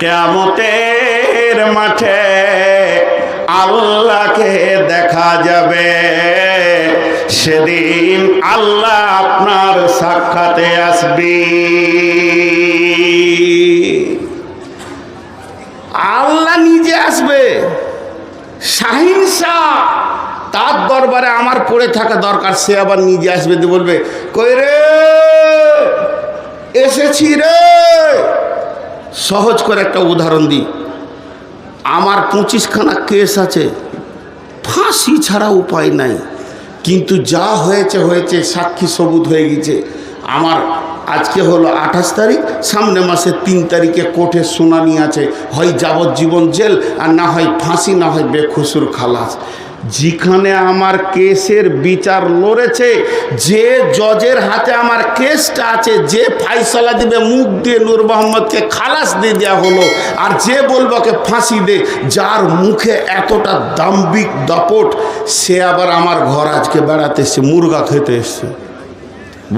কেমতের মাঠে আল্লাহকে দেখা যাবে। সেদিন আল্লাহ আপনার সাক্ষাতে আসবে। আল্লাহ নিজে আসবে। শাহিন শাহ, তার দরবারে আমার পড়ে থাকা দরকার, সে আবার নিজে আসবে বলবে, কই রে? এসেছি রে? সহজ করে একটা উদাহরণ দিই। আমার পঁচিশখানা কেস আছে, ফাঁসি ছাড়া উপায় নাই। কিন্তু যা হয়েছে হয়েছে, সাক্ষী সবুত হয়ে গেছে। আমার আজকে হলো আঠাশ তারিখ, সামনে মাসের তিন তারিখে কোর্টে শুনানি আছে, হয় যাবজ্জীবন জেল আর না হয় ফাঁসি, না হয় বেখুসুর খালাস। যেখানে আমার কেসের বিচার লড়েছে, যে জজের হাতে আমার কেসটা আছে, যে ফাইসলা দিবে, মুখ দিয়ে নূর মোহাম্মদকে খালাস দিয়ে দেওয়া হলো, আর যে বলব কে ফাঁসি দে, যার মুখে এতটা দাম্বিক দাপট, সে আবার আমার ঘর আজকে বেড়াতে এসছে, মুরগা খেতে এসছে।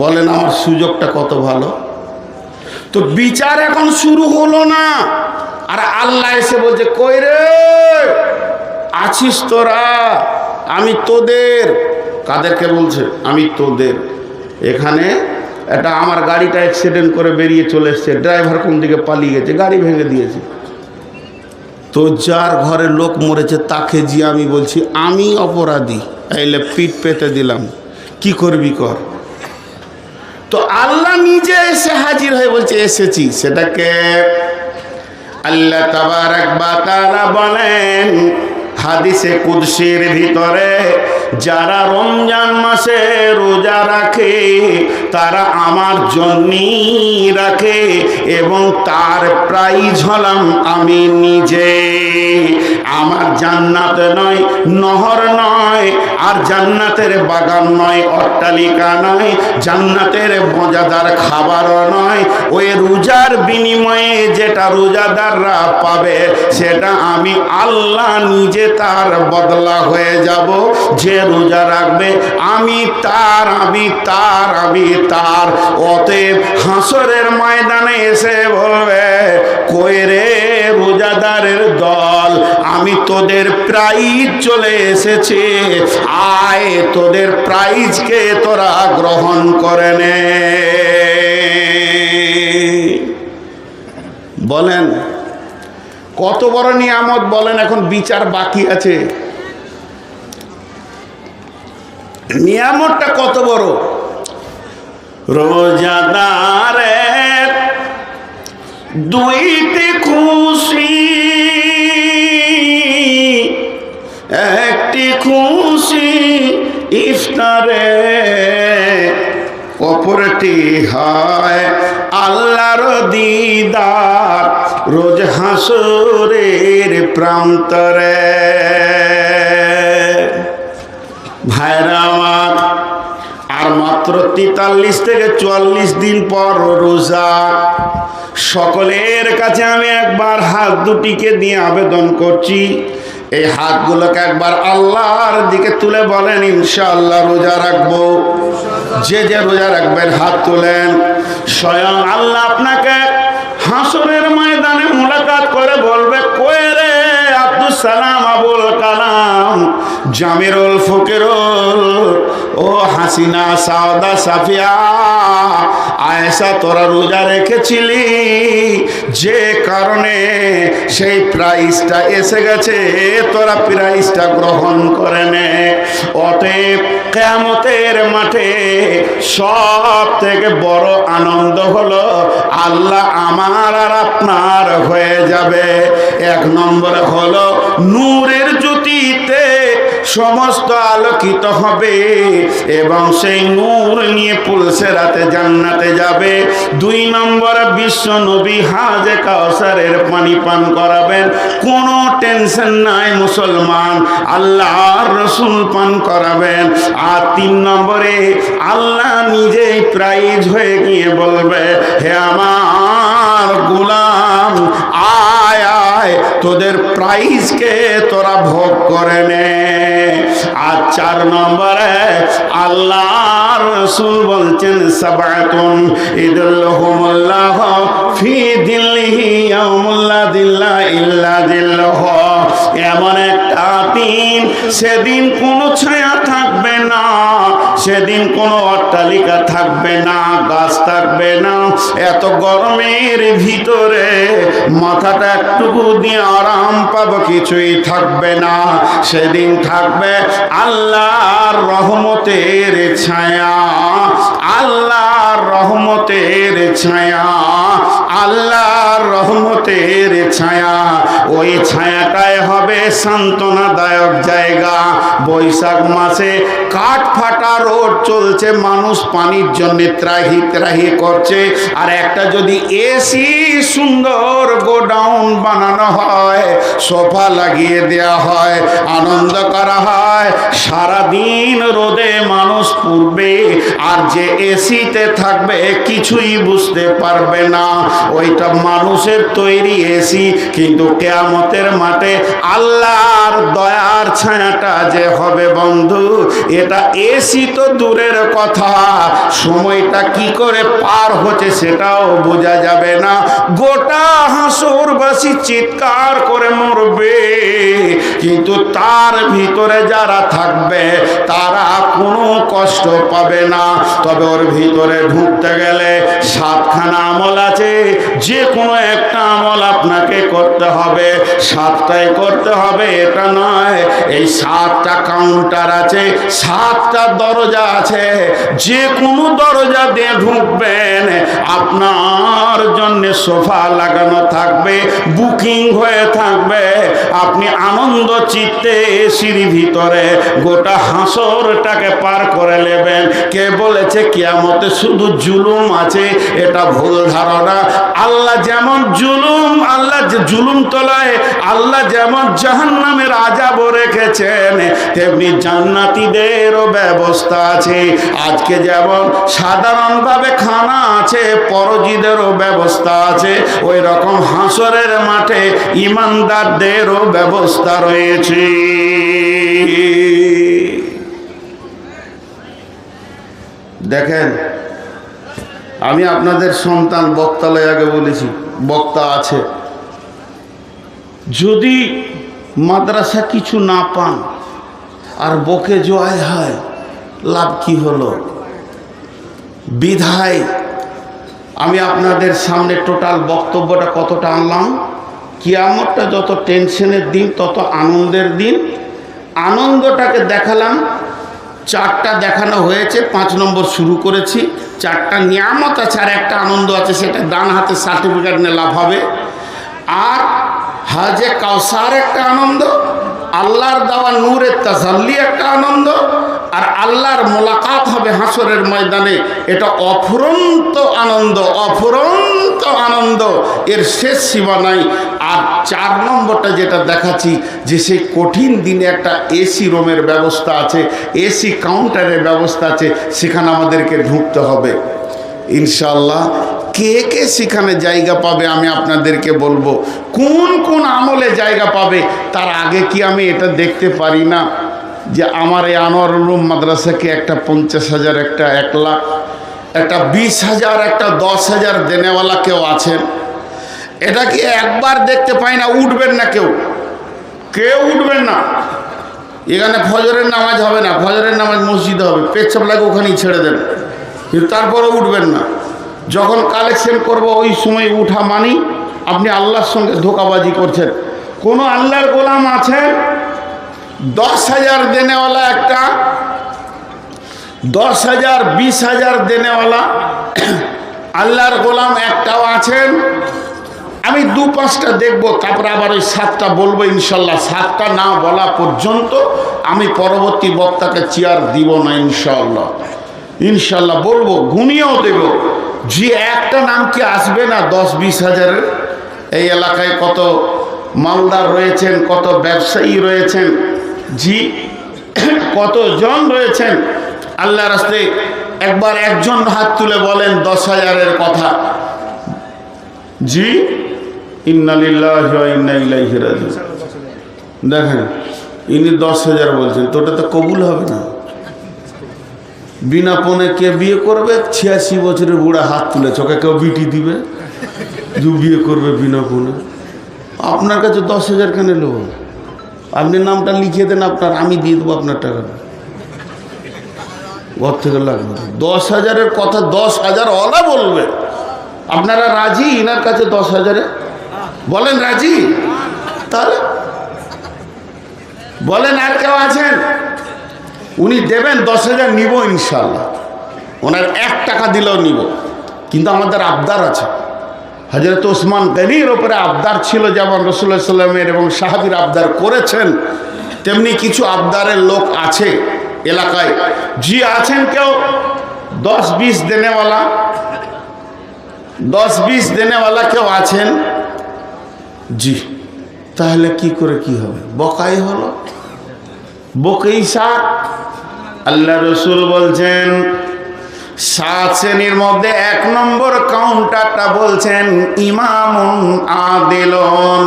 বলেন আমার সুযোগটা কত ভালো? তো বিচার এখন শুরু হলো না, আর আল্লাহ এসে বলছে, কই রে? আছিস তোরা? আমি তোদের। কাদেরকে বলছে? আমি তোদের। এখানে এটা আমার গাড়িটা অ্যাক্সিডেন্ট করে বেরিয়ে চলে এসছে। ড্রাইভার কোন দিকে পালিয়ে গেছে? গাড়ি ভেঙে দিয়েছে। তো যার ঘরে লোক মরেছে, তাকে যে আমি বলছি, আমি অপরাধী। এলে পিঠ পেতে দিলাম। কি করবি কর? তো আল্লাহ নিজে এসে হাজির হয়ে বলছে, এসেছি। সেটাকে আল্লাহ তাবারাক বা বলেন হাদিসে কুদসির ভিতরে যারা রমজান মাসে রোজা রাখে, তারা আমার জন্যই রাখে এবং তার প্রাইজ হলাম আমি নিজে। আমার জান্নাত নয়, নহর নয়, আর জান্নাতের বাগান নয়, অট্টালিকা নয়, জান্নাতের মজাদার খাবারও নয়। ওই রোজার বিনিময়ে যেটা রোজাদাররা পাবে, সেটা আমি আল্লাহ নিজে তার বদলা হয়ে যাব। যে রোজা রাখবে। আমি তার আমি তার আমি তার। অতএব হাসরের ময়দানে এসে বলবে, কই রোজাদারের দল, আমি তোদের প্রাইজ চলে এসেছে। আয়, তোদের প্রাইজকে তোরা গ্রহণ করে নে। বলেন, কত বড় নিয়ামত বলেন, এখন বিচার বাকি আছে। নিয়ামতটা কত বড়? রোজাদারের দুইটি খুশি, একটি খুশি ইফতারে, অপরটি হয় আল্লাহর দিদার, রোজ হাসরের প্রান্তরে। ভাইরা আমার আর মাত্র তেতাল্লিশ থেকে চুয়াল্লিশ দিন পর রোজা। সকলের কাছে আমি একবার হাত দুটিকে দিয়ে আবেদন করছি। এই হাতগুলোকে একবার আল্লাহর দিকে তুলে বলেন, ইনশাআল্লাহ রোজা রাখব। যে যে রোজা রাখবেন, হাত তোলেন। স্বয়ং আল্লাহ আপনাকে জামিরুল ফকিরুল, ও হাসিনা, সাওদা, সাফিয়া, আয়েশা, তোরা রোজা রেখেছিলি। যে কারণে সেই প্রাইজটা এসে গেছে, তোরা প্রাইজটা গ্রহণ করে নে। অতএব কেয়ামতের মাঠে সব থেকে বড় আনন্দ হলো, আল্লাহ আমার আর আপনার হয়ে যাবে। এক নম্বরে হলো নূরের জ্যোতিতে সমস্ত আলোকিত হবে এবং সেই নূর নিয়ে পুলসে রাতে জান্নাতে যাবে। দুই নম্বর বিশ্ব নবী হাজে কাউসারের পানি পান করাবেন। কোনো টেনশন নাই মুসলমান, আল্লাহর রসুল পান করাবেন। আর তিন নম্বরে আল্লাহ নিজেই প্রাইজ হয়ে গিয়ে বলবে, হে আমার গোলাম আয় আয় তোদের প্রাইজকে তোরা ভোগ করে নে। আর চার নম্বরে আল্লাহর রসুল বলছেন সাবাতুন ইদুল্লাহুমুল্লাহ ফি দিল্লিহি ইয়াউমুল্লা দিল্লা ইল্লা দিল্লাহ। এমন একটা দিন, সেদিন কোনো ছায়া থাকবে না। সেদিন কোনো অট্টালিকা থাকবে না, গাছ থাকবে না। এত গরমের ভিতরে মাথাটা একটুকু দিয়ে আরাম পাবো, কিছুই থাকবে না। সেদিন থাকবে আল্লাহর রহমতের ছায়া, আল্লাহর রহমতের ছায়া। আল্লাহর রহমতের ছায়া, ওই ছায়াটাই হবে সান্ত্বনাদায়ক জায়গা। বৈশাখ মাসে কাঠ ফাটা রোড চলছে, মানুষ পানির জন্য ত্রাহি ত্রাহি করছে। আর একটা যদি এসি সুন্দর গোডাউন বানানো হয়, সোফা লাগিয়ে দেওয়া হয়, আনন্দ করা হয়, সারাদিন রোদে মানুষ পূর্বে আর যে এসিতে থাকবে, কিছুই বুঝতে পারবে না। ওইটা মানুষের তৈরি এসি কিন্তু কেয়ামতের মাঠে আল্লাহর দয়ার ছায়াটা যে হবে বন্ধু, এটা এসি তো দূরের কথা। সময়টা কি করে পার হচ্ছে সেটাও বোঝা যাবে না। গোটা হাসুরবাসী চিৎকার করে মরবে, কিন্তু তার ভিতরে যারা থাকবে, তারা কোনো কষ্ট পাবে না। তবে ওর ভিতরে ঢুকতে গেলে সাতখানা আমল যে কোনো একটা আপনাকে করতে হবে সাতটাই করতে হবে, এটা নয়। এই সাতটা কাউন্টার আছে, সাতটা দরজা আছে, যে কোনো দরজা দিয়ে ঢুকবেন, আপনার জন্য সোফা লাগানো থাকবে, বুকিং হয়ে থাকবে। আপনি আনন্দ চিত্তে এসির ভিতরে গোটা হাসরটাকে পার করে নেবেন। কে বলেছে, কিয়ামতে শুধু জুলুম আছে, এটা ভুল ধারণা। আল্লাহ যেমন জুলুম আল্লাহ যে জুলুম তলায়, আল্লাহ যেমন জাহান্নামের আজাব রেখেছেন, তেমনি জান্নাতীদেরও ব্যবস্থা আছে। আজকে যেমন সাধারণভাবে খানা আছে, পরজিদেরও ব্যবস্থা আছে ওই রকম হাসরের মাঠে ইমানদারদেরও ব্যবস্থা রয়েছে। দেখেন, আমি আপনাদের সন্তান বক্তালয় আগে বলেছি, বক্তা আছে। যদি মাদ্রাসা কিছু না পান আর বকে জয় হয়, লাভ কি হলো? বিধায় আমি আপনাদের সামনে টোটাল বক্তব্যটা কতটা আনলাম? কিয়ামতটা যত টেনশনের দিন, তত আনন্দের দিন। আনন্দটাকে দেখালাম। চারটা দেখানো হয়েছে, পাঁচ নম্বর শুরু করেছি। চারটা নিয়ামত আছে আর একটা আনন্দ আছে, সেটা ডান হাতে সার্টিফিকেট নিয়ে লাভ হবে। আর হাজে কাউসার একটা আনন্দ, আল্লাহর দেওয়া নূরের তাজাল্লি একটা আনন্দ, আর আল্লাহর মোলাকাত হবে হাসরের ময়দানে। এটা অফুরন্ত আনন্দ অফুরন্ত আনন্দ। এর শেষ সীমা নাই। আর চার নম্বরটা যেটা দেখাচ্ছি, যে সেই কঠিন দিনে একটা এসি রুমের ব্যবস্থা আছে এসি কাউন্টারের ব্যবস্থা আছে, সেখানে আমাদেরকে ঢুকতে হবে। ইনশাল্লাহ কে কে সেখানে জায়গা পাবে আমি আপনাদেরকে বলব। কোন কোন আমলে জায়গা পাবে, তার আগে কি আমি এটা দেখতে পারি না? যে আমার এই আনোয়ার উলুম মাদ্রাসাকে একটা পঞ্চাশ হাজার, একটা এক লাখ, একটা বিশ হাজার, একটা দশ হাজার দেনেওয়ালা কেউ আছেন? এটা কি একবার দেখতে পাই না, উঠবেন না কেউ? কেউ উঠবেন না। এখানে ফজরের নামাজ হবে না, ফজরের নামাজ মসজিদে হবে, পেচ্ছাপ লাগে ওখানেই ছেড়ে দেন। কিন্তু তারপরে উঠবেন না। যখন কালেকশন করব, ওই সময় উঠা মানি, আপনি আল্লাহর সঙ্গে ধোকাবাজি করছেন। কোনো আল্লাহর গোলাম আছে? দশ হাজার দেনেওয়ালা একটা, দশ হাজার, বিশ হাজার দেনেওয়ালা, আল্লাহর গোলাম একটাও আছেন। আমি দু পাঁচটা দেখব, তারপরে আবার ওই সাতটা বলব, ইনশাল্লাহ। সাতটা না বলা পর্যন্ত আমি পরবর্তী বক্তাকে চেয়ার দিব না, ইনশাল্লাহ। ইনশাল্লাহ বলব, গুনিয়েও দেব। যে একটা নাম কি আসবে না দশ বিশ হাজারের? এই এলাকায় কত মালদার রয়েছেন, কত ব্যবসায়ী রয়েছেন, জি, কতজন রয়েছেন? আল্লাহ রাস্তে একবার একজন হাত তুলে বলেন দশ হাজারের কথা। জি ইন্নালিল্লাহ দেখেন, ইনি দশ হাজার বলছেন, তো ওটা তো কবুল হবে না। বিনা পণে কে বিয়ে করবে? ছিয়াশি বছরের বুড়া হাত তুলেছে, ওকে কেউ বিটি দিবে? যে বিয়ে করবে বিনা পণে আপনার কাছে দশ হাজার কেন নেব আপনি নামটা লিখিয়ে দেন আপনার, আমি দিয়ে দেবো আপনার টাকাটা ঘর থেকে লাগবে। দশ হাজারের কথা দশ হাজার অলা বলবে। আপনারা রাজি? ইনার কাছে দশ হাজারে? বলেন রাজি? তাহলে বলেন আর কেউ আছেন? উনি দেবেন দশ হাজার নিব ইনশাল্লাহ। ওনার এক টাকা দিলেও নিব। কিন্তু আমাদের আবদার আছে। হজরত ওসমান গনির ওপরে আবদার ছিল যেমন রসুল্লাহ সাল্লামের এবং সাহাবির আবদার করেছেন, তেমনি কিছু আবদারের লোক আছে এলাকায়। জি আছেন কেউ? দশ বিশ দেনেওয়ালা। দশ বিশ দেনেওয়ালা কেউ আছেন? জি। তাহলে কি করে কি হবে? বকাই হলো? বকেই সাত আল্লাহ রসুল বলছেন, সাত শ্রেণির মধ্যে এক নম্বর কাউন্টারটা বলছেন, ইমামুন আদিলন।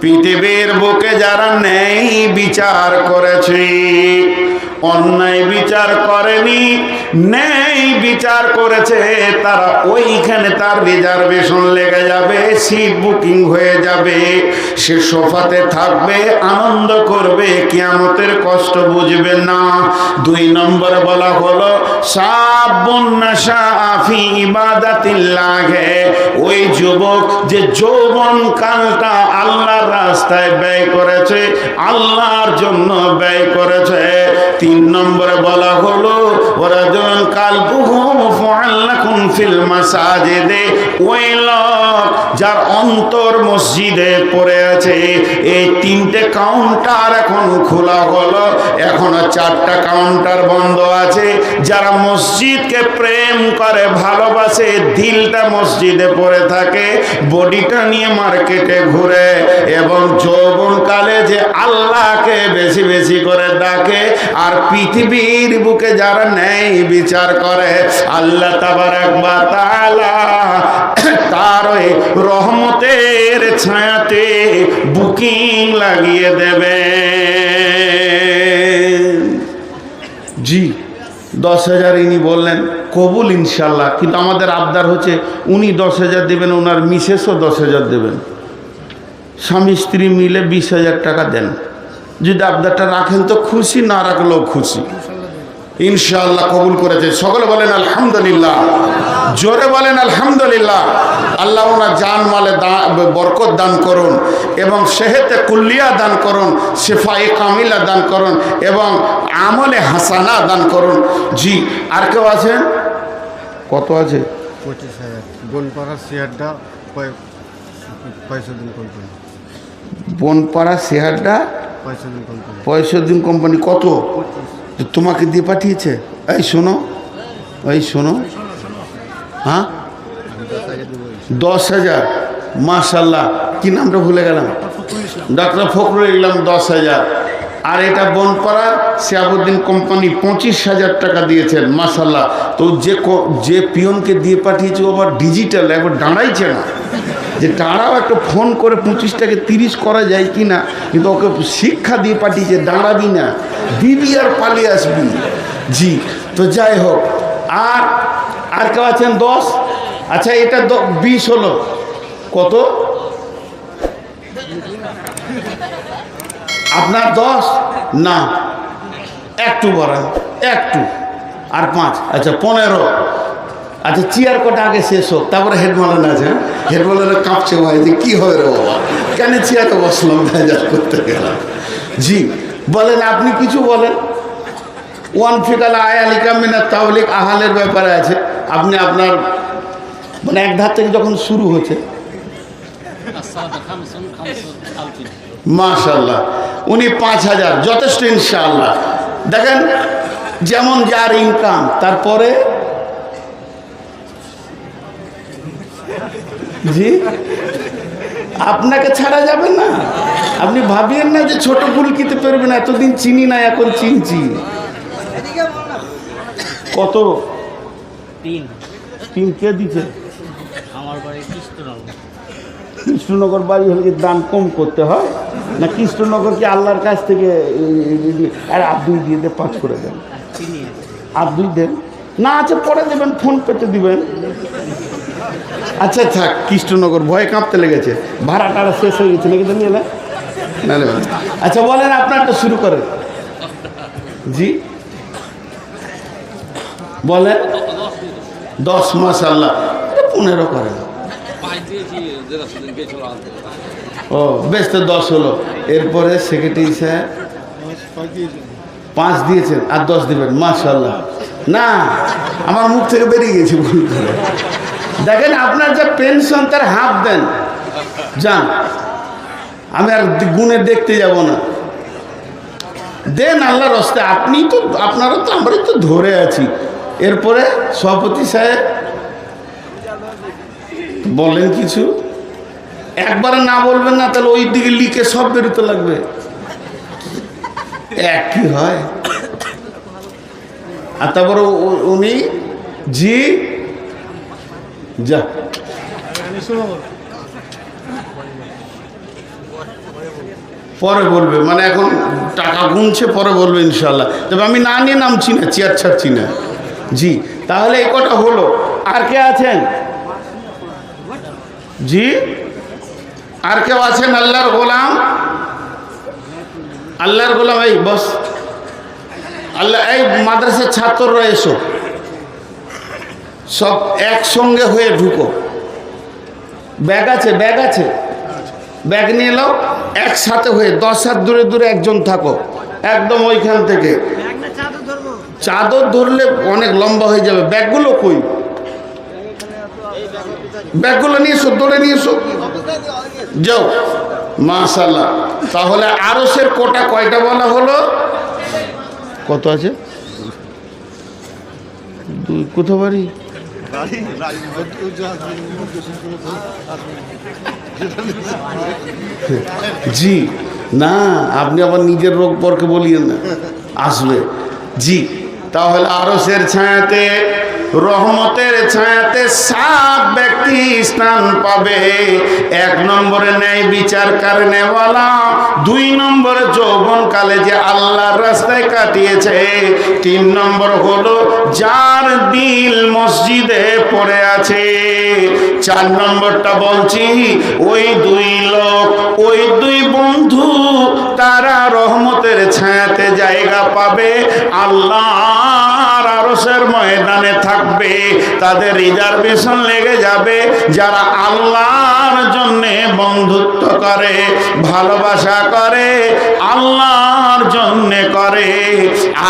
পৃথিবীর বুকে যারা নেই, বিচার করেছে। অন্যায় বিচার করেনি নেই বিচার করেছে, তারা ওইখানে তার রিজার্ভেশন লেগে যাবে সিট বুকিং হয়ে যাবে, সে সোফাতে থাকবে, আনন্দ করবে, কিয়ামতের কষ্ট বুঝবে না। দুই নম্বর বলা হলো সাবি ওই যুবক যে যৌবন কালটা আল্লাহর রাস্তায় ব্যয় করেছে, আল্লাহর জন্য ব্যয় করেছে তিন নম্বরে বলা হলো, ওরা যখন কাল আল্লাহ ফিল ওই লোক যার অন্তর মসজিদে পড়ে আছে, এই তিনটে কাউন্টার এখন খোলা হলো, এখনও চারটা কাউন্টার বন্ধ আছে। যারা মসজিদকে প্রেম করে, ভালোবাসে, দিলটা মসজিদে পড়ে থাকে, বডিটা নিয়ে মার্কেটে ঘুরে এবং যৌবনকালে যে আল্লাহকে বেশি বেশি করে ডাকে, আর পৃথিবীর বুকে যারা নেই বিচার করে, আল্লাহ তাবার একবার তালা তার রহমতের ছায়াতে বুকিং লাগিয়ে দেবে। জি, দশ হাজার ইনি বললেন, কবুল ইনশাল্লাহ কিন্তু আমাদের আবদার হচ্ছে উনি দশ হাজার দেবেন, ওনার মিসেসও দশ হাজার দেবেন। স্বামী স্ত্রী মিলে বিশ হাজার টাকা দেন। যদি আবদারটা রাখেন তো খুশি না রাখলেও খুশি। ইনশাআল্লাহ কবুল করেছে সকলে বলেন আলহামদুলিল্লাহ। জোরে বলেন আলহামদুলিল্লাহ। আল্লাহ ওনার জান মালে দা- বরকত দান করুন এবং সেহেতে কুল্লিয়া দান করুন শেফাই কামিলা দান করুন এবং আমলে হাসানা দান করুন। জি আর কেউ আছেন? কত আছে? পঁচিশ হাজার। বনপাড়া শেয়ারটা পয়সা দিন বনপাড়া শেয়ারটা পয়সা দিন কোম্পানি। কত? তোমাকে দিয়ে পাঠিয়েছে? এই শোনো এই শোনো। হ্যাঁ? দশ হাজার। মাশাল্লাহ কি নামটা ভুলে গেলাম? ডাক্তার ফখরুল ইসলাম দশ হাজার। আর এটা বনপাড়া শিয়াবুদ্দিন কোম্পানি পঁচিশ হাজার টাকা দিয়েছেন মাশাল্লাহ। তো যে যে পিয়নকে দিয়ে পাঠিয়েছে ও আবার ডিজিটাল একবার দাঁড়াইছে না। যে দাঁড়াও একটা ফোন করে পঁচিশটাকে তিরিশ করা যায় কি না, কিন্তু ওকে শিক্ষা দিয়ে পাঠিয়েছে দাঁড়াবি না দিবি আর পালিয়ে আসবি। জি, তো যাই হোক, আর আর কেউ আছেন? দশ? আচ্ছা এটা বিশ হলো। কত? আপনার দশ? না, একটু বলেন একটু, আর পাঁচ আচ্ছা পনেরো। আচ্ছা চেয়ার কটা আগে শেষ হোক, তারপরে হেডমালান আছে হেডমালানে কাঁপছে ভাই, যে কী হবে রে বাবা? কেন চেয়ারে বসলাম? ভেজাল করতে গেলাম। জি, বলেন, আপনি কিছু বলেন? ওয়ান ফিকাল আয়ালিকা মিনা তাওলিক আহালের ব্যাপারে আছে। আপনি আপনার মানে এক ধার থেকে যখন শুরু হচ্ছে। মাশাল্লাহ উনি পাঁচ হাজার, যথেষ্ট ইনশাআল্লাহ। দেখেন, যেমন যার ইনকাম তারপরে জি? আপনাকে ছাড়া যাবে না। আপনি ভাবিয়েন না যে ছোট ফুলকিতে পারবেন এতদিন চিনি না এখন চিনছি। কত? তিন। তিন কে দিচ্ছে আমার বাড়ি কিস্তরণ কৃষ্ণনগর বাড়ি হলে কি দাম কম করতে হয়? না কৃষ্ণনগর কি আল্লাহর কাছ থেকে আর আর দুই দিয়ে দিয়ে পাঁচ করে দেন। আর দুই দেন। না আছে পরে দেবেন ফোন পেতে দিবেন। আচ্ছা থাক কৃষ্ণনগর, ভয়ে কাঁপতে লেগেছে। ভাড়া টাড়া শেষ হয়ে গেছে নাকি তো নিয়ে? আচ্ছা বলেন, আপনারটা শুরু করেন। জি। বলেন। দশ মাস আল্লাহ পনেরো করেন ও, বেশ তো দশ হলো। এরপরে সেক্রেটারি স্যার পাঁচ দিয়েছেন, আর দশ দিবেন মাশাল্লাহ না, আমার মুখ থেকে বেরিয়ে গেছে ভুল করে। দেখেন আপনার যে পেনশন তার হাফ দেন। যান। আমি আর গুণে দেখতে যাব না। দেন আল্লাহর রস্তে আপনি তো আপনারা তো আমরাই তো ধরে আছি। এরপরে সভাপতি সাহেব বলেন কিছু। একবারে না বলবেন না, তাহলে ওই দিকে লিখে সব বেরোতে লাগবে। এক হয়? আর তারপরে উনি, জি যা। পরে বলবে মানে এখন টাকা গুনছে, পরে বলবে ইনশাল্লাহ তবে আমি না নিয়ে নামছি না, চেয়ার ছাড়ছি না। জি, তাহলে এই কটা হলো। আর কে আছেন? জি? আর কেউ আছেন আল্লাহর গোলাম? আল্লাহর গোলাম, এই বস। আল্লাহ, এই মাদ্রাসার ছাত্ররা এসো। সব একসঙ্গে হয়ে ঢুকো। ব্যাগ আছে ব্যাগ আছে। ব্যাগ নিয়ে এলো একসাথে হয়ে, দশ হাত দূরে দূরে একজন থাকো, একদম ওইখান থেকে। চাদর ধরলে অনেক লম্বা হয়ে যাবে। ব্যাগগুলো কই? ব্যাগগুলো নিয়ে এসো, দৌড়ে নিয়ে এসো। যাও। মাশাল্লাহ তাহলে আরসের কোটা কয়টা বলা হলো? কত আছে? দুই কোথা বাড়ি? জি না আপনি আবার নিজের রোগ পরকে বলিয়েন না। আসবে। জি। তাহলে আরসের ছায়াতে, রহমতের ছায়াতে সাত ব্যক্তি স্থান পাবে। এক নম্বরে ন্যায় বিচার কারণেওয়ালা, দুই নম্বরে যৌবন কালে যে আল্লাহর রাস্তায় কাটিয়েছে, তিন নম্বর হলো যার দিল মসজিদে পড়ে আছে। চার নম্বরটা বলছি, ওই দুই লোক, ওই দুই বন্ধু তারা রহমতের ছায়াতে জায়গা পাবে। আল্লাহর আরসের ময়দানে থাকবে। তাদের রিজার্ভেশন লেগে যাবে। যারা আল্লাহর জন্যে বন্ধুত্ব করে, ভালোবাসা করে আল্লাহর জন্যে করে।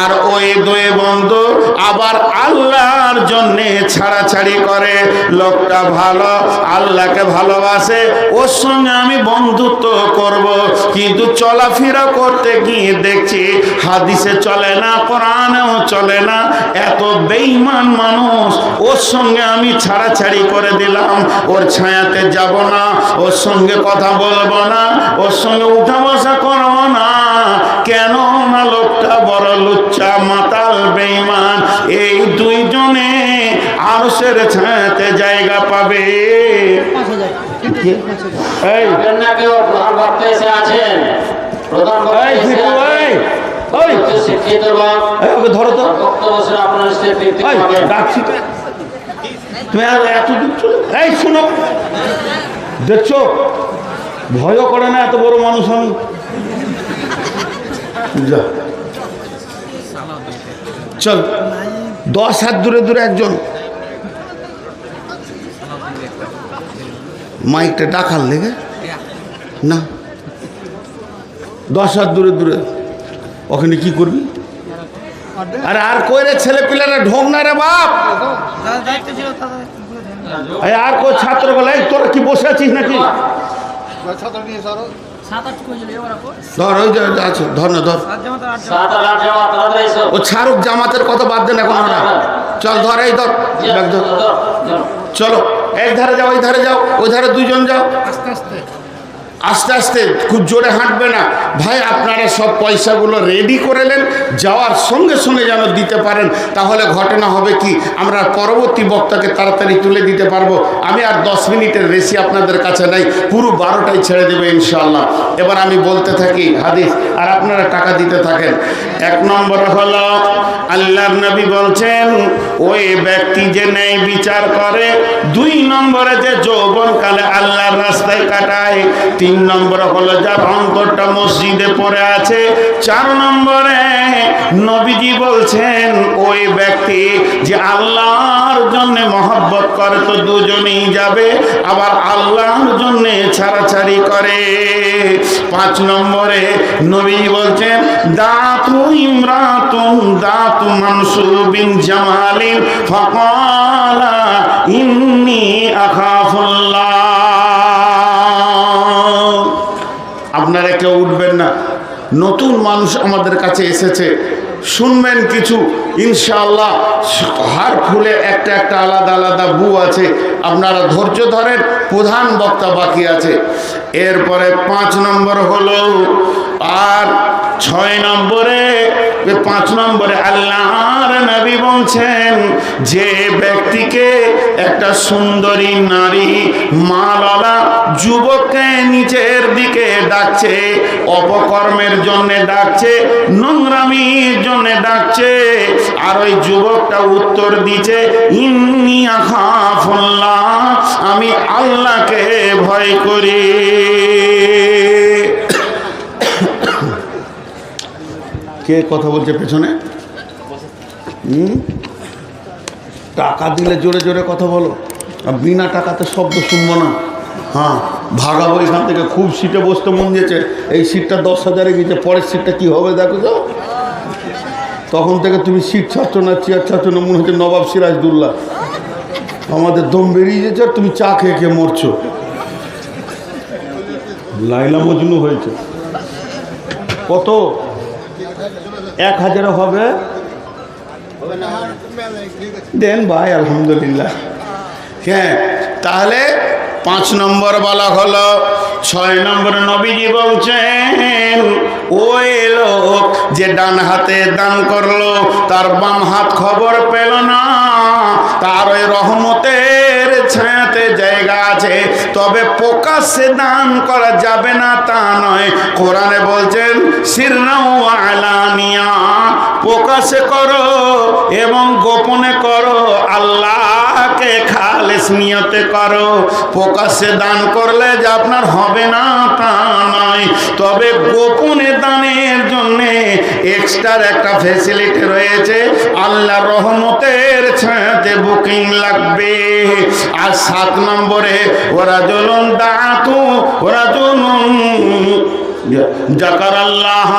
আর ওই দুই বন্ধু আবার আল্লাহর জন্যে ছাড়াছাড়ি করে। লোকটা ভালো, আল্লাহকে ভালোবাসে, ওর সঙ্গে আমি বন্ধুত্ব করব। কিন্তু চলাফেরা করতে গিয়ে দেখছি হাদিসে চলে না, কোরআনেও চলে না। এত বেইমান মানুষ, ওর সঙ্গে আমি ছাড়াছাড়ি করে দিলাম। ওর ছায়াতে যাব না, ওর সঙ্গে কথা বলব না, ওর সঙ্গে উঠা বসা করব না। কেন না লোকটা বড় লুচ্চা মাতাল বেইমান এই দুইজনে আরসের ছায়াতে জায়গা পাবে। এই। আছেন ধরো তো। ডাকছি তুমি আর এত দূর চলে এই শোনো। দেখছ? ভয়ও করে না এত বড় মানুষ আমি। চল। দশ হাত দূরে দূরে একজন। মাইকটা ডাকার লেগে। না। দশ হাত দূরে দূরে। ওখানে কি করবি? আরে আর কই রে ছেলে পিলারা ঢোক না রে বাপ। আর কই ছাত্র বলে তোরা কি বসে আছিস নাকি? ধর ওই যে ওই আছে ধর না ও ছাড়ুক জামাতের কথা বাদ দেন এখন ওরা চল ধর এই ধর চলো এক ধারে যাও ওই ধারে যাও ওই ধারে দুজন যাও। আস্তে আস্তে। খুব জোরে হাঁটবে না। ভাই, আপনারা সব পয়সাগুলো রেডি করে নেন, যাওয়ার সঙ্গে সঙ্গে যেন দিতে পারেন। তাহলে ঘটনা হবে কি, আমরা পরবর্তী বক্তাকে তাড়াতাড়ি তুলে দিতে পারব। আমি আর দশ মিনিটের রেসি আপনাদের কাছে নাই, পুরো বারোটাই ছেড়ে দেবে ইনশাল্লাহ এবার আমি বলতে থাকি, হাদিস, আর আপনারা টাকা দিতে থাকেন। এক নম্বর হলো আল্লাহর নবী বলছেন, ওই ব্যক্তি যে ন্যায় বিচার করে, দুই নম্বরে যে যৌবনকালে আল্লাহর রাস্তায় কাটায়, তিন নম্বর হলো যার অন্তরটা মসজিদে পড়ে আছে, চার নম্বরে নবীজি বলছেন, ওই ব্যক্তি যে আল্লাহর জন্য মহব্বত করে তো দুজনেই যাবে, আবার আল্লাহর জন্য ছাড়াছাড়ি করে। পাঁচ নম্বরে নবী বলছেন, দাতু ইমরাতুন দাতু মানসুবিন জামালিন, ফাকালা ইন্নি আখাফুল্লাহ। কেউ উঠবেন না। নতুন মানুষ আমাদের কাছে এসেছে। শুনবেন কিছু। ইনশাআল্লাহ হার ফুলে একটা একটা আলাদা আলাদা বু আছে। আপনারা ধৈর্য ধরেন, প্রধান বক্তা বাকি আছে। এরপরে পাঁচ নম্বর হলো, আর ছয় নম্বরে পাঁচ নম্বরে আল্লাহর নবী বলছেন, যে ব্যক্তিকে একটা সুন্দরী নারী মালালা যুবককে নিচের দিকে ডাকছে, অপকর্মের জন্য ডাকছে, নোংরামির জন্য ডাকছে, আর ওই যুবকটা উত্তর দিচ্ছে, ইন্নি আখাফুল্লাহ, আমি আল্লাহকে ভয় করি। কে কথা বলছে পেছনে? হুম? টাকা দিলে জোরে জোরে কথা বলো। আর বিনা টাকাতে শব্দ শুনব না। হ্যাঁ ভাগাবো এখান থেকে। খুব সিটে বসতে মন দিয়েছে। এই সিটটা দশ হাজারে গেছে, পরের সিটটা কি হবে দেখো তো। তখন থেকে তুমি সিট ছাড়ছো না, চেয়ার ছাড়ছো না, মনে হচ্ছে নবাব সিরাজদুল্লাহ। আমাদের দম বেরিয়ে যেছে তুমি চা খেয়ে খেয়ে মরছো। লাইলা মজনু হয়েছে। কত? এক হাজারে হবে? দেন ভাই, আলহামদুলিল্লাহ। হ্যাঁ তাহলে পাঁচ নম্বর বলা হলো, ছয় নম্বর নবীজি বলছেন, ওই লোক যে ডান হাতে দান করল, তার বাম হাত খবর পেল না, তার ওই রহমতের জায়গা আছে তবে প্রকাশ্যে দান করা যাবে না তা নয়। কোরআনে বলছেন সিরনাউ আলানিয়া প্রকাশে করো এবং গোপনে করো, আল্লাহকে খালেস নিয়তে করো। প্রকাশে দান করলে যে আপনার হবে না তা নয়, তবে গোপনে দানের জন্যে এক্সট্রার একটা ফেসিলিটি রয়েছে। আল্লাহ রহমতের ছায়াতে বুকিং লাগবে। আর সাত নম্বরে ওরা জলন দাঁতু ওরা জলন জাকার আল্লাহ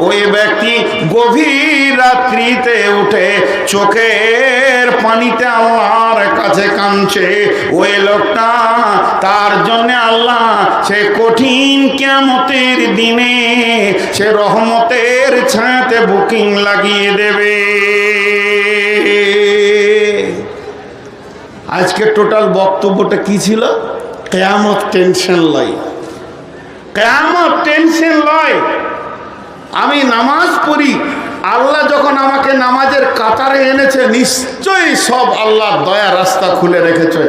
ওই ব্যক্তি গভীর রাত্রিতে উঠে চোখের পানিতে আল্লাহর কাছে কাঁদছে। ওই লোকটা, তার জন্য আল্লাহ, সে কঠিন কেমতের দিনে সে রহমতের ছাঁতে বুকিং লাগিয়ে দেবে। আজকে টোটাল বক্তব্যটা কি ছিল? কেয়ামত টেনশন লয়। কেয়ামত টেনশন লয়। আমি নামাজ পড়ি, আল্লাহ যখন আমাকে নামাজের কাতারে এনেছে, নিশ্চয়ই সব আল্লাহ দয়া রাস্তা খুলে রেখেছে।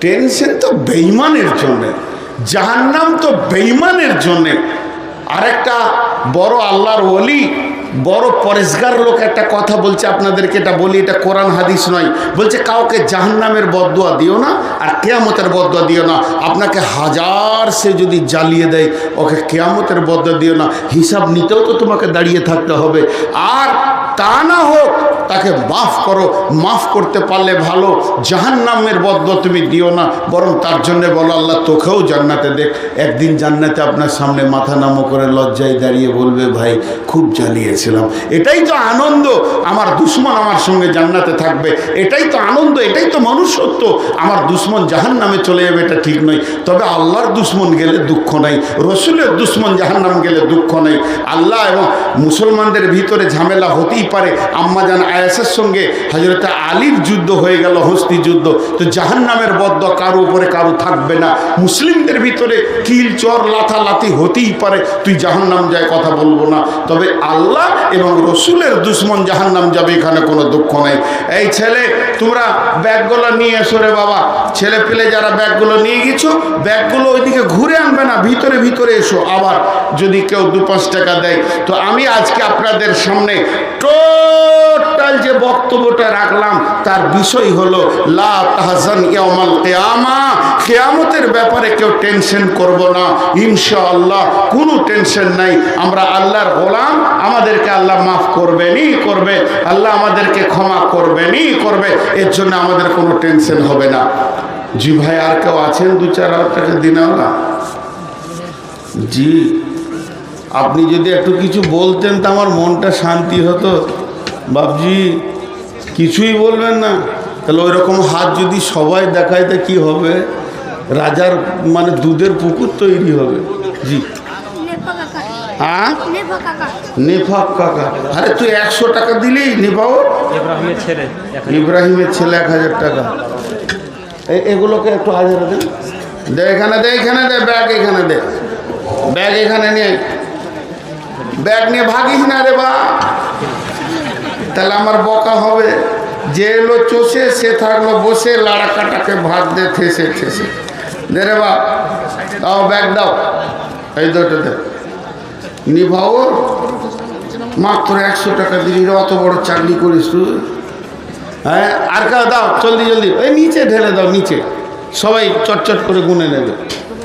টেনশন তো বেইমানের জন্যে, জাহান্নাম তো বেইমানের জন্যে। আরেকটা বড় আল্লাহর ওলি বড় পরেশগার লোক একটা কথা বলছে, আপনাদেরকে এটা বলি, এটা কোরআন হাদিস নয়। বলছে, কাউকে জাহান্নামের বদুয়া দিও না আর কেয়ামতের বদুয়া দিও না। আপনাকে হাজার সে যদি জ্বালিয়ে দেয়, ওকে কেয়ামতের বদুয়া দিও না। হিসাব নিতেও তো তোমাকে দাঁড়িয়ে থাকতে হবে। আর তা না তাকে মাফ করো, মাফ করতে পারলে ভালো। জাহান্নামের বদুয়া তুমি দিও না, বরং তার জন্যে বলো, আল্লাহ তোকেও জান্নাতে দেখ। একদিন জান্নাতে আপনার সামনে মাথা নামো করে লজ্জায় দাঁড়িয়ে বলবে, ভাই, খুব জ্বালিয়েছে গিয়েছিলাম এটাই তো আনন্দ। আমার দুশ্মন আমার সঙ্গে জান্নাতে থাকবে। এটাই তো আনন্দ, এটাই তো মনুষ্যত্ব। আমার দুশ্মন জাহান নামে চলে যাবে, এটা ঠিক নয়। তবে আল্লাহর দুশ্মন গেলে দুঃখ নাই, রসুলের দুশ্মন জাহান নাম গেলে দুঃখ নেই। আল্লাহ এবং মুসলমানদের ভিতরে ঝামেলা হতেই পারে। আম্মাজান আয়াসের সঙ্গে হজরত আলীর যুদ্ধ হয়ে গেল, হস্তি যুদ্ধ। তো জাহান নামের বদ্ধ কারও উপরে কারও থাকবে না। মুসলিমদের ভিতরে কিল, চর, লাথালাথি হতেই পারে। তুই জাহান নাম যায় কথা বলব না। তবে আল্লাহ এবং রসুলের দুশ্মন জাহান নাম যাবে, এখানে কোনো দুঃখ নেই। এই ছেলে, তোমরা ব্যাগগুলো নিয়ে এসো রে বাবা। ছেলে পেলে যারা ব্যাগগুলো নিয়ে গেছো, ব্যাগগুলো ওইদিকে ঘুরে আনবে না, ভিতরে ভিতরে এসো। আবার যদি কেউ দু পাঁচ টাকা দেয়, তো আমি আজকে আপনাদের সামনে টোটাল যে বক্তব্যটা রাখলাম, তার বিষয় হলো, লা ব্যাপারে কেউ টেনশন করব না। ইনশাআল্লাহ, কোনো টেনশন নাই। আমরা আল্লাহর গোলাম, আমাদেরকে আল্লাহ মাফ করবেনই করবে, আল্লাহ আমাদেরকে ক্ষমা করবেনই করবে, এর জন্য আমাদের কোনো টেনশন হবে না। জি ভাই, আর কেউ আছেন দু চার হাজার টাকা দিনাওয়ালা? জি, আপনি যদি একটু কিছু বলতেন, তো আমার মনটা শান্তি হতো। বাবজি কিছুই বলবেন না। তাহলে ওই রকম হাত যদি সবাই দেখায়, তা কী হবে? রাজার মানে দুধের পুকুর তৈরি হবে। জি। হ্যাঁ কাকা। আরে তুই একশো টাকা নেপাও ইব্রাহিমের ছেলে এক হাজার টাকা। এগুলোকে একটু হাজার দে, এখানে দে এখানে দে, ব্যাগ এখানে দে। ব্যাগ এখানে ব্যাগ নিয়ে ভাগিস না রে বা তাহলে আমার বকা হবে। যে এলো চষে, সে থাকল বসে, লাড়াকাটাকে ভাত দে, ঠেসে ঠেসে। দে রে বা দাও ব্যাগ দাও। এই দুটো দে নিভাও মাত্র একশো টাকা দিলি অত বড় চাকরি করিস তুই। হ্যাঁ আর কাউ দাও, জলদি জলদি। ওই নিচে ঢেলে দাও, নিচে। সবাই চটচট করে গুনে নেবে।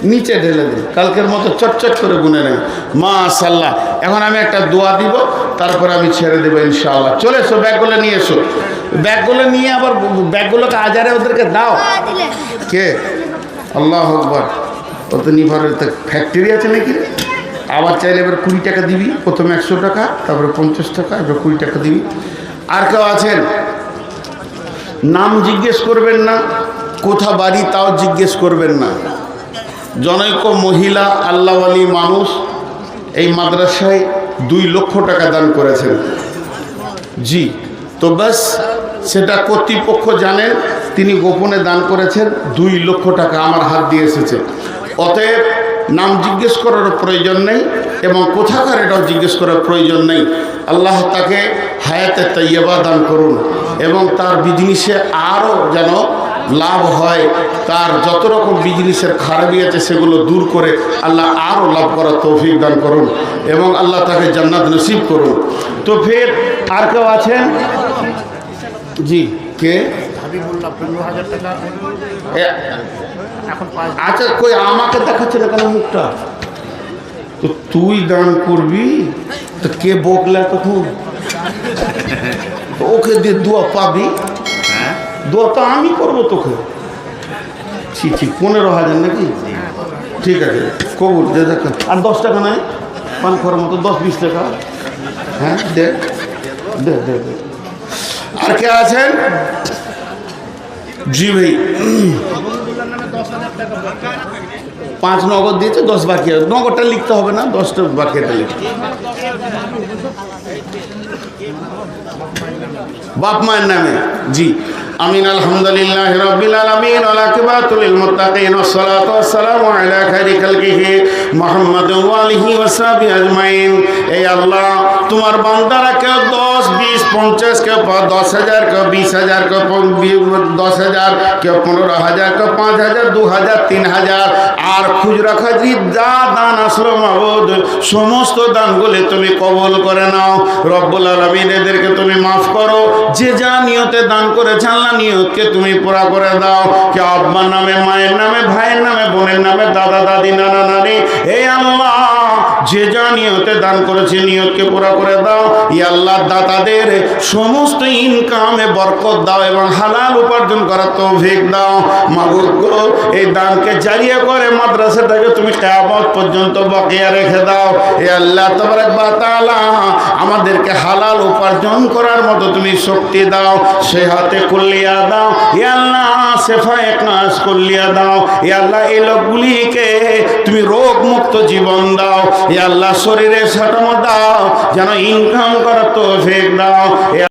নিচে ঢেলে দিন কালকের মতো চটচট করে গুনে নেবে মাশাল্লাহ এখন আমি একটা দোয়া দিব, তারপর আমি ছেড়ে দেবো ইনশাল্লাহ চলে এসো, ব্যাগগুলো নিয়ে এসো। ব্যাগগুলো নিয়ে আবার ব্যাগগুলোকে আজারে ওদেরকে দাও। কে? আল্লাহ আকবর। ও তো নিভারের তো ফ্যাক্টরি আছে নাকি? আবার চাইলে এবার কুড়ি টাকা দিবি, প্রথমে একশো টাকা, তারপরে পঞ্চাশ টাকা, এবার কুড়ি টাকা দিবি। আর কেউ আছেন? নাম জিজ্ঞেস করবেন না, কোথা বাড়ি তাও জিজ্ঞেস করবেন না। জনৈক মহিলা আল্লাহওয়ালি মানুষ এই মাদ্রাসায় দুই লক্ষ টাকা দান করেছেন। জি, তো ব্যাস, সেটা কর্তৃপক্ষ জানেন তিনি গোপনে দান করেছেন, দুই লক্ষ টাকা আমার হাত দিয়ে এসেছে। অতএব নাম জিজ্ঞেস করার প্রয়োজন নেই এবং কোথাকার এটাও জিজ্ঞেস করার প্রয়োজন নেই। আল্লাহ তাকে হায়াতে তৈয়বা দান করুন এবং তার বিজনেসে আরও যেন লাভ হয়, তার যত রকম বিজনেসের খারাপি আছে সেগুলো দূর করে আল্লাহ আরও লাভ করার তৌফিক দান করুন এবং আল্লাহ তাকে জান্নাত নসিব করুন। তো ফের আর কেউ আছেন? জি, কে? আচ্ছা কই আমাকে দেখাচ্ছে না কেন মুখটা? তো তুই দান করবি? তো কে বকলা তখন? ওকে দিয়ে দোয়া পাবি? দোয়া তো আমি করব তোকে। ছি ছি, পনেরো হাজার নাকি? ঠিক আছে, কবুল, দে দেখ। আর দশ টাকা নাই? পান খাওয়ার মতো দশ, বিশ টাকা। হ্যাঁ দে দে দে দে। আর কে আছেন? জি ভাই। পাঁচ নগদ দিয়েছে, দশ বাকি আছে। নগদটা লিখতে হবে না, দশটা বাকিটা লিখতে। বাপ মায়ের নামে, জি। আমিন, আলহামদুলিল্লাহ রাব্বিল আলামিন ওয়া আকিবাতুল মুত্তাকিন সালামু আলা খাইরি খালকিহি মুহাম্মাদ ওয়া আলিহি ওয়া এই আল্লাহ, তোমার বান্দারা কেউ দশ, বিশ, পঞ্চাশ, কেউ দশ হাজার, কেউ বিশ হাজার, কেউ দশ হাজার, কেউ পনেরো হাজার পাঁচ হাজার, দু হাজার, তিন হাজার। আর খুচরা যা দান আসলো মাবুদ, সমস্ত দানগুলি তুমি কবল করে নাও। রব্বুল আলমিন এদেরকে তুমি মাফ করো। যে যা নিয়তে দান করেছে, আল্লাহ নিয়তকে তুমি পুরা করে দাও। কে আব্বার নামে, মায়ের নামে, ভাইয়ের নামে, বোনের নামে, দাদা, দাদি, নানা, নানি, এই আল্লাহ যে যা নিয়তে দান করেছে, নিয়তকে পুরা করে দাও। ই আল্লাহ দাতাদের সমস্ত ইনকামে বরকত দাও এবং হালাল উপার্জন করার তৌফিক দাও। মাবুদ এই দানকে জারিয়া করে মাদ্রাসাটাকে তুমি কেয়ামত পর্যন্ত বকেয়া রেখে দাও। এ আল্লাহ তোমার বাতালা আমাদেরকে হালাল উপার্জন করার মতো তুমি শক্তি দাও। সে হাতে কুল্লিয়া দাও। এ আল্লাহ সেফায় কাজ কুল্লিয়া দাও। এ আল্লাহ এই লোকগুলিকে তুমি রোগ মুক্ত জীবন দাও। আল্লাহ শরীরে সাটানো দাও যেন ইনকাম করার তৌফিক দাও।